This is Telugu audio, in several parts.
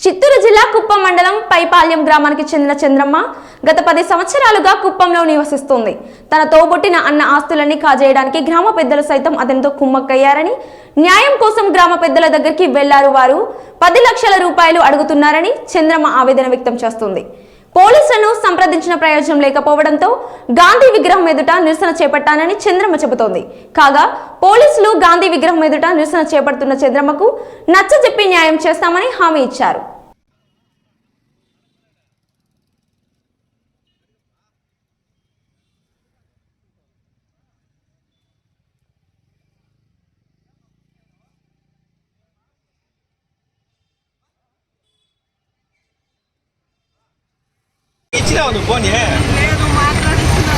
చిత్తూరు జిల్లా కుప్పం మండలం పైపాల్యం గ్రామానికి చెందిన చంద్రమ్మ గత పది సంవత్సరాలుగా కుప్పంలో నివసిస్తోంది. తన తోబుట్టిన అన్న ఆస్తులన్నీ కాజేయడానికి గ్రామ పెద్దలు సైతం అతనితో కుమ్మక్కయ్యారని న్యాయం కోసం గ్రామ పెద్దల దగ్గరికి వెళ్ళారు వారు పది లక్షల రూపాయలు అడుగుతున్నారని చంద్రమ్మ ఆవేదన వ్యక్తం చేస్తుంది. పోలీసులను సంప్రదించిన ప్రయోజనం లేకపోవడంతో గాంధీ విగ్రహం ఎదుట నిరసన చేపట్టానని చంద్రమ్మ చెబుతోంది. కాగా పోలీసులు గాంధీ విగ్రహం ఎదుట నిరసన చేపడుతున్న చంద్రమ్మకు నచ్చజెప్పి న్యాయం చేస్తామని హామీ ఇచ్చారు. ఇచ్చినావు నువ్వు పోనీ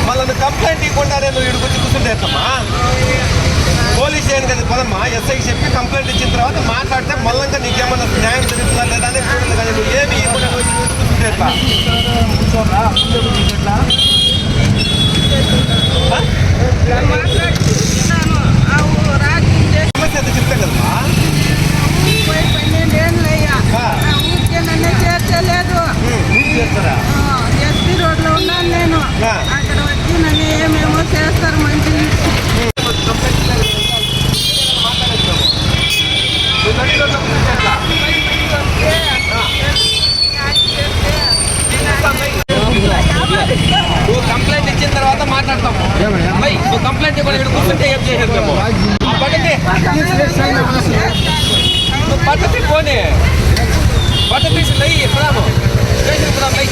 మళ్ళీ నువ్వు కంప్లైంట్ ఇవ్వకుండా నేను ఇక్కడికి వచ్చి కూర్చుంటే ఎట్లమ్మా? పోలీస్ స్టేషన్ కదా పదమ్మా ఎస్ఐకి చెప్పి కంప్లైంట్ ఇచ్చిన తర్వాత మాట్లాడితే మళ్ళీ నీకేమన్నా న్యాయం జరుగుతుందా లేదా అని చూడలేదు కానీ నువ్వు ఏమి ఇవ్వకుండా నువ్వు వచ్చి కూర్చుంటే ఎట్లా ఆ? సమస్య అయితే చెప్తే కదమ్మా నువ్వు చేస్తారా ఎస్పీ రోడ్లో ఉన్నాను నేను ఆ. అక్కడ వచ్చి నన్ను ఏమేమో చేస్తారు మంచి కంప్లైంట్ ఇవ్వాలి. మాట్లాడేస్తాము. నువ్వు నడి రోడ్లో కూర్చుంటే ఎట్లా? నువ్వు కంప్లైంట్ ఇచ్చిన తర్వాత మాట్లాడతాము బై, నువ్వు కంప్లైంట్ ఇవ్వకుండా ఇక్కడ కూర్చుంటే ఏం చేసేది మేము ఆ పద్ధతి నువ్వు పద్ధతి పోనీ పద్ధతి లై ఇప్పుడాము స్టేషన్ ఇప్పుడా లై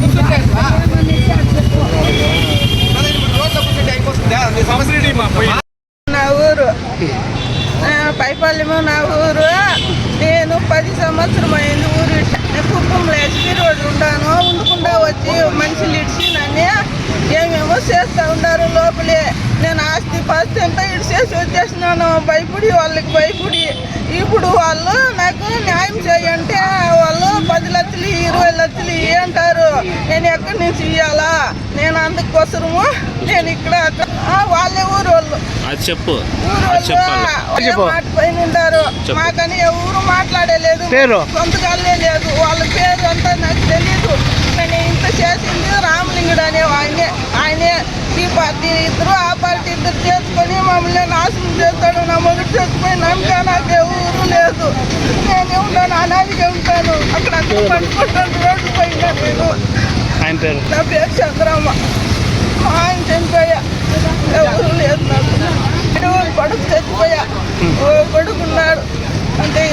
కూర్చుంటే ఎట్లా? అదే ఇప్పుడు రోడ్లో కూర్చుంటే అయిపోతుందా నీ సమస్య ఏంటి మా పోయి నా ఊరు ఆ, పైపల్లెము నా ఊరు. నేను పది సంవత్సరం అయింది ఊరు కుటుంబం లేచి కుటుంబంలో ఎస్పీ రోడ్డు ఉంటాను ఉండకుండా వచ్చి మనుషులు ఇడిచి నన్ను ఏమేమో చేస్తూ ఉన్నారు లోపలే. నేను ఆస్తి పాస్తి అంతా ఇడిచేసి చేసి వచ్చేసినాను. భయపడి వాళ్ళకి భయపడి. ఇప్పుడు వాళ్ళు నాకు న్యాయం చేయంటే ఇయ్యి అంటారు నేను ఎక్కడి నుంచి ఇవ్వాలా నేను అందుకోసము నేను ఇక్కడ వాళ్ళే ఊరు వాళ్ళు అది చెప్పు. ఊరు అది చెప్పాలి వాళ్ళు మాట పైన ఉంటారు చెప్పు. మాకని ఎవరు మాట్లాడలేదు. పేరు? సొంతగాలే లేదు. వాళ్ళ పేరు అంతా నాకు తెలియదు నేను ఇంత చేసింది రామలింగుడు అనే ఆయనే. ఆయనే ఈ పార్టీ ఇద్దరు ఆ పార్టీ ఇద్దరు చేసుకొని మమ్మల్ని నాశనం చేస్తాడు. నా మొదటి చేసుకొని నమ్మక నాకు లేదు. నేనే ఉంటాను అనాదిగా ఉంటాను. అక్కడ పట్టుకుంటాను రోడ్డు పైన నేను. ఆయన పేరు? నా పేరు చంద్రమ్మ. మా ఆయన చనిపోయా. ఎవరు లేదు నాకు. కొడుకు చచ్చిపోయా. కొడుకున్నాడు. అంటే